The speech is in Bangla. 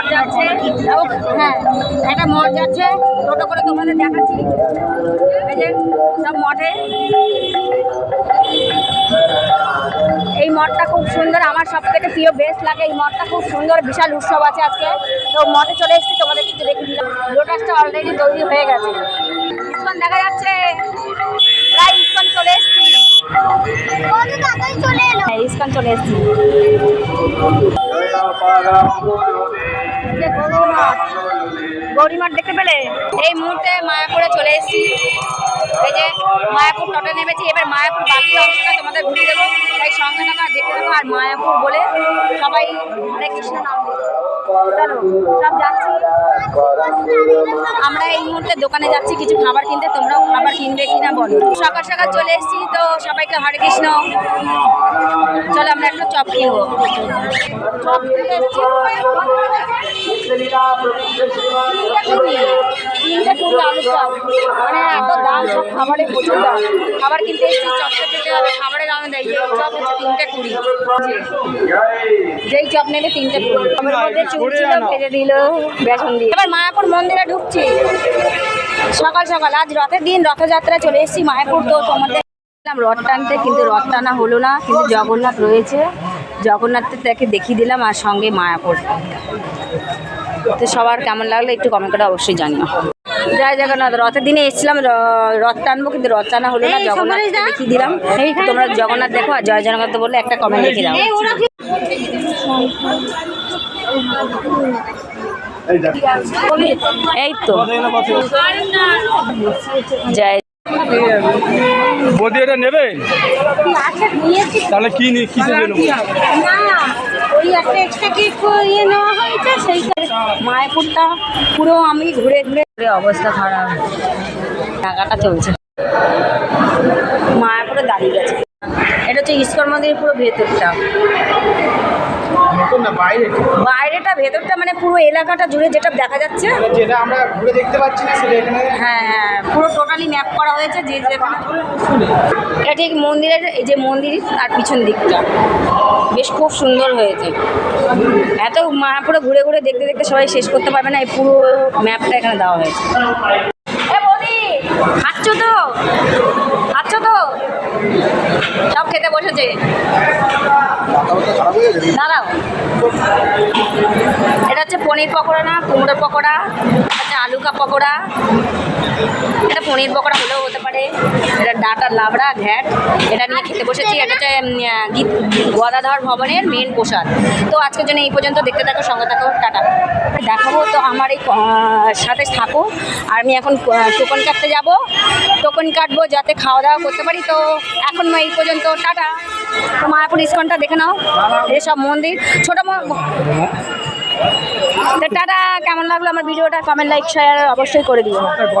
মঠ যাচ্ছে। ও, হ্যাঁ একটা মঠ যাচ্ছে। টোটো করে তোমাদের দেখাচ্ছি। এই যে সব মঠে। এই মঠটা খুব সুন্দর। আমার সব থেকে প্রিয় বেস্ট লাগে এই মঠটা। খুব সুন্দর বিশাল উৎসব আছে আজকে। তো মঠে চলে এসেছি তোমাদের কিছু দেখে দিলাম লোটাসটা অলরেডি তৈরি হয়ে গেছে। ইস্কন দেখা যাচ্ছে। প্রায় ইস্কন চলে এসেছি। হ্যাঁ ইস্কন চলে এসেছি। গৌরীমঠ দেখতে পেলে? এই মুহূর্তে মায়াপুরে চলে এসেছি। এই যে মায়াপুর টোটো নেমেছি, এবার মায়াপুর বাকি অংশটা তোমাদের ঘুরিয়ে দেবো। তাই সঙ্গে থাকা দেখে দেবো আর মায়াপুর বলে সবাই হরে কৃষ্ণ নাম সব আমরা এই মুহূর্তে দোকানে যাচ্ছি, কিছু খাবার কিনতে। তোমরাও খাবার কিনবে কিনা বলো। সকাল সকাল চলে এসেছি, তো সবাইকে হরে কৃষ্ণ। চলো, আমরা মানে এত দাম, সব খাবারের প্রচুর দাম। খাবার কিনতে এসেছি খেতে হবে, খাবারের দামে চপ হচ্ছে তিনটে কুড়ি। যেই চপ নেবে তিনটে কুড়ি। এবার মায়াপুর মন্দিরে ঢুকছি। সকাল সকাল, আজ রথের দিন রথযাত্রা চলে এসেছি মায়াপুর তো তোমাদের দিলাম রথ টানতে কিন্তু রথ টানা হলো না কিন্তু জগন্নাথ রয়েছে। জগন্নাথের তাকে দেখিয়ে দিলাম আর সঙ্গে মায়াপুর। তো সবার কেমন লাগল একটু কমেন্ট করে অবশ্যই জানিও। জয় জগন্নাথ রথের দিনে এসেছিলাম রথ টানবো কিন্তু রথ টানা হলো না জগন্নাথ দেখিয়ে দিলাম। তোমরা জগন্নাথ দেখো আর জয় জগন্নাথ বললে একটা কমেন্ট লিখে দাও। এই তো। জয় বৌদি এটা নেবে? তাহলে কি নি কিসে নেব ইয়ে মায়াপুরটা পুরো আমি ঘুরে ঘুরে অবস্থা খারাপ। টাকাটা চলছে। মায়াপুরে দাঁড়িয়ে গেছে। এটা হচ্ছে ইস্কর মন্দিরের পুরো ভেতরটা। বাইরেটা ভেতরটা মানে পুরো এলাকাটা জুড়ে যেটা দেখা যাচ্ছে। যেটা আমরা ঘুরে দেখতে পাচ্ছি না সেটা এখানে হ্যাঁ হ্যাঁ পুরো টোটালি ম্যাপ করা হয়েছে যে যেখানে এটা ঠিক মন্দিরের এই যে মন্দির তার পিছন দিকটা। বেশ খুব সুন্দর হয়েছে। এত মায়াপুরে ঘুরে ঘুরে দেখতে দেখতে সবাই শেষ করতে পারবে না এই পুরো ম্যাপটা এখানে দেওয়া হয়েছে। খাচ্ছ তো? খাচ্ছ তো? সব খেতে বসেছে। দাঁড়াও। এটা হচ্ছে পনির পকোড়া না? কুমড়োর পকোড়া হচ্ছে আলু কা পকোড়া। এটা পনির পকোড়া হলেও হতে পারে। এটা ডাটা, লাবড়া, ঘ্যাট। এটা নিয়ে খেতে বসেছি। এটা হচ্ছে গদাধর ভবনের মেন প্রসাদ। তো আজকের জন্য এই পর্যন্ত। দেখতে থাকো, সঙ্গে থাকো। টাটা। দেখাবো তো আমার এই সাথে থাকো। আর আমি এখন টোকন কাটতে যাব। টোকন কাটবো যাতে খাওয়া দাওয়া করতে পারি। তো এখন এই পর্যন্ত। টাটা। তো মায়াপুর ইস্কনটা দেখে নাও এসব মন্দির। ছোটো টাটা, কেমন লাগল আমার ভিডিওটা? কমেন্ট লাইক শেয়ার অবশ্যই করে দিও।